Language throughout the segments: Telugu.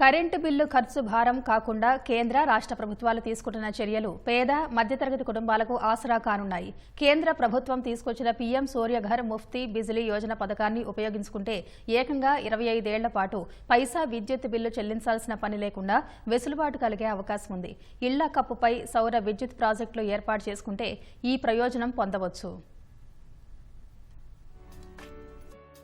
కరెంటు బిల్లు ఖర్చు భారం కాకుండా కేంద్ర రాష్ట్ర ప్రభుత్వాలు తీసుకుంటున్న చర్యలు పేద మధ్యతరగతి కుటుంబాలకు ఆసరా కానున్నాయి. కేంద్ర ప్రభుత్వం తీసుకొచ్చిన పీఎం సూర్యఘర్ ముఫ్తీ బిజిలీ యోజన పథకాన్ని ఉపయోగించుకుంటే ఏకంగా ఇరవై ఐదేళ్ళ పాటు పైసా విద్యుత్ బిల్లు చెల్లించాల్సిన పని లేకుండా వెసులుబాటు కలిగే అవకాశం ఉంది. ఇళ్ళ కప్పుపై సౌర విద్యుత్ ప్రాజెక్టులు ఏర్పాటు చేసుకుంటే ఈ ప్రయోజనం పొందవచ్చు.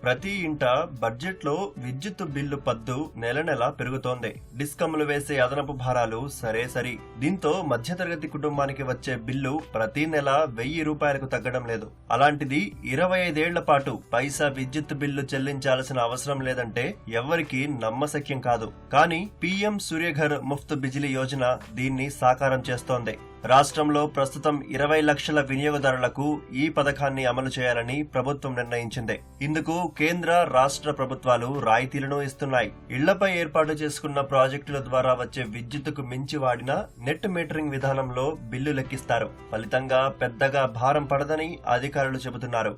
ప్రతి ఇంట బడ్జెట్లో విద్యుత్ బిల్లు పద్దు నెల నెల పెరుగుతోంది. డిస్కమ్లు వేసే అదనపు భారాలు సరే సరి. దీంతో మధ్యతరగతి కుటుంబానికి వచ్చే బిల్లు ప్రతి నెల వెయ్యి రూపాయలకు తగ్గడం లేదు. అలాంటిది ఇరవై ఐదేళ్ళ పాటు పైసా విద్యుత్ బిల్లు చెల్లించాల్సిన అవసరం లేదంటే ఎవ్వరికీ నమ్మశక్యం కాదు. కానీ పీఎం సూర్యఘర్ ముఫ్త్ బిజిలీ యోజన దీన్ని సాకారం చేస్తోంది. రాష్ట్రంలో ప్రస్తుతం ఇరవై లక్షల వినియోగదారులకు ఈ పథకాన్ని అమలు చేయాలని ప్రభుత్వం నిర్ణయించింది. ఇందుకు కేంద్ర రాష్ట్ర ప్రభుత్వాలు రాయితీలను ఇస్తున్నాయి. ఇళ్ళపై ఏర్పాటు చేసుకున్న ప్రాజెక్టుల ద్వారా వచ్చే విద్యుత్తుకు మించి వాడిన నెట్ మీటరింగ్ విధానంలో బిల్లు లెక్కిస్తారు. ఫలితంగా పెద్దగా భారం పడదని అధికారులు చెబుతున్నారు.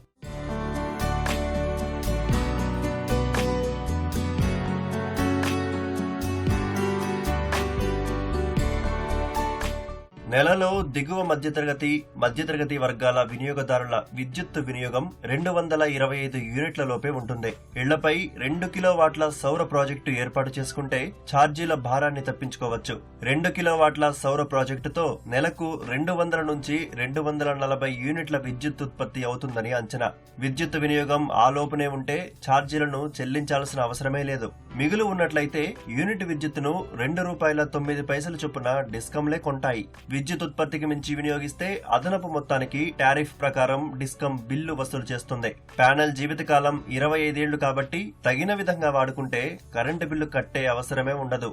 నెలలో దిగువ మధ్యతరగతి మధ్యతరగతి వర్గాల వినియోగదారుల విద్యుత్ వినియోగం రెండు వందల ఇరవై ఐదు యూనిట్ల లోపే ఉంటుంది. ఇళ్ళపై రెండు కిలోవాట్ల సౌర ప్రాజెక్టు ఏర్పాటు చేసుకుంటే ఛార్జీల భారాన్ని తప్పించుకోవచ్చు. రెండు కిలోవాట్ల సౌర ప్రాజెక్టుతో నెలకు రెండు వందల నుంచి రెండు వందల నలభై యూనిట్ల విద్యుత్ ఉత్పత్తి అవుతుందని అంచనా. విద్యుత్ వినియోగం ఆ లోపునే ఉంటే ఛార్జీలను చెల్లించాల్సిన అవసరమే లేదు. మిగులు ఉన్నట్లయితే యూనిట్ విద్యుత్తును రెండు రూపాయల తొమ్మిది పైసలు చొప్పున డిస్కంలే కొంటాయి. విద్యుత్ ఉత్పత్తికి మించి వినియోగిస్తే అదనపు మొత్తానికి టారిఫ్ ప్రకారం డిస్కం బిల్లు వసూలు చేస్తుంది. ప్యానెల్ జీవితకాలం ఇరవై ఐదేళ్ళు కాబట్టి తగిన విధంగా వాడుకుంటే కరెంటు బిల్లు కట్టే అవసరమే ఉండదు.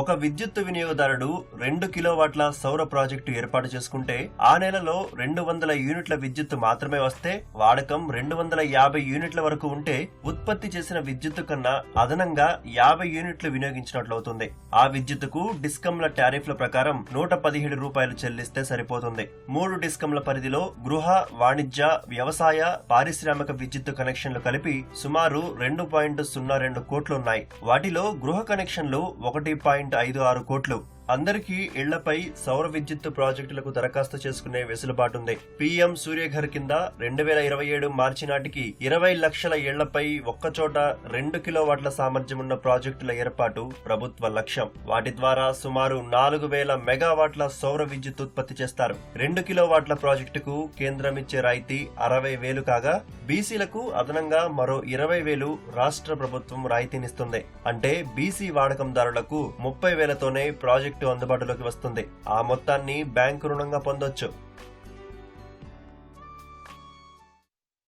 ఒక విద్యుత్ వినియోగదారుడు రెండు కిలోవాట్ల సౌర ప్రాజెక్టు ఏర్పాటు చేసుకుంటే ఆ నెలలో రెండు వందల యూనిట్ల విద్యుత్ మాత్రమే వస్తే వాడకం రెండు వందల యాభై యూనిట్ల వరకు ఉంటే ఉత్పత్తి చేసిన విద్యుత్ కన్నా అదనంగా యాభై యూనిట్లు వినియోగించినట్లవుతుంది ఆ విద్యుత్తుకు డిస్కంల టారిఫ్ల ప్రకారం నూట పదిహేడు రూపాయలు చెల్లిస్తే సరిపోతుంది. మూడు డిస్కంల పరిధిలో గృహ వాణిజ్య వ్యవసాయ పారిశ్రామిక విద్యుత్ కనెక్షన్లు కలిపి సుమారు రెండు పాయింట్ సున్నా రెండు కోట్లున్నాయి. వాటిలో గృహ కనెక్షన్లు ఒకటి పాయింట్ ఐదు ఆరు కోట్లు. అందరికీ ఇళ్ళపై సౌర విద్యుత్ ప్రాజెక్టులకు దరఖాస్తు చేసుకునే వెసులుబాటుంది. పీఎం సూర్యఘర్ కింద రెండు వేల ఇరవై ఏడు మార్చి నాటికి ఇరవై లక్షల ఇళ్ళపై ఒక్కచోట రెండు కిలోవాట్ల సామర్థ్యం ఉన్న ప్రాజెక్టుల ఏర్పాటు ప్రభుత్వ లక్ష్యం. వాటి ద్వారా సుమారు నాలుగు వేల మెగావాట్ల సౌర విద్యుత్ ఉత్పత్తి చేస్తారు. రెండు కిలోవాట్ల ప్రాజెక్టుకు కేంద్రం ఇచ్చే రాయితీ అరవై వేలు కాగా బీసీలకు అదనంగా మరో ఇరవై వేలు రాష్ట్ర ప్రభుత్వం రాయితీనిస్తుంది. అంటే బీసీ వాడకందారులకు ముప్పై వేలతోనే ప్రాజెక్టు అందుబాటులోకి వస్తుంది. ఆ మొత్తాన్ని బ్యాంకు రుణంగా పొందొచ్చు.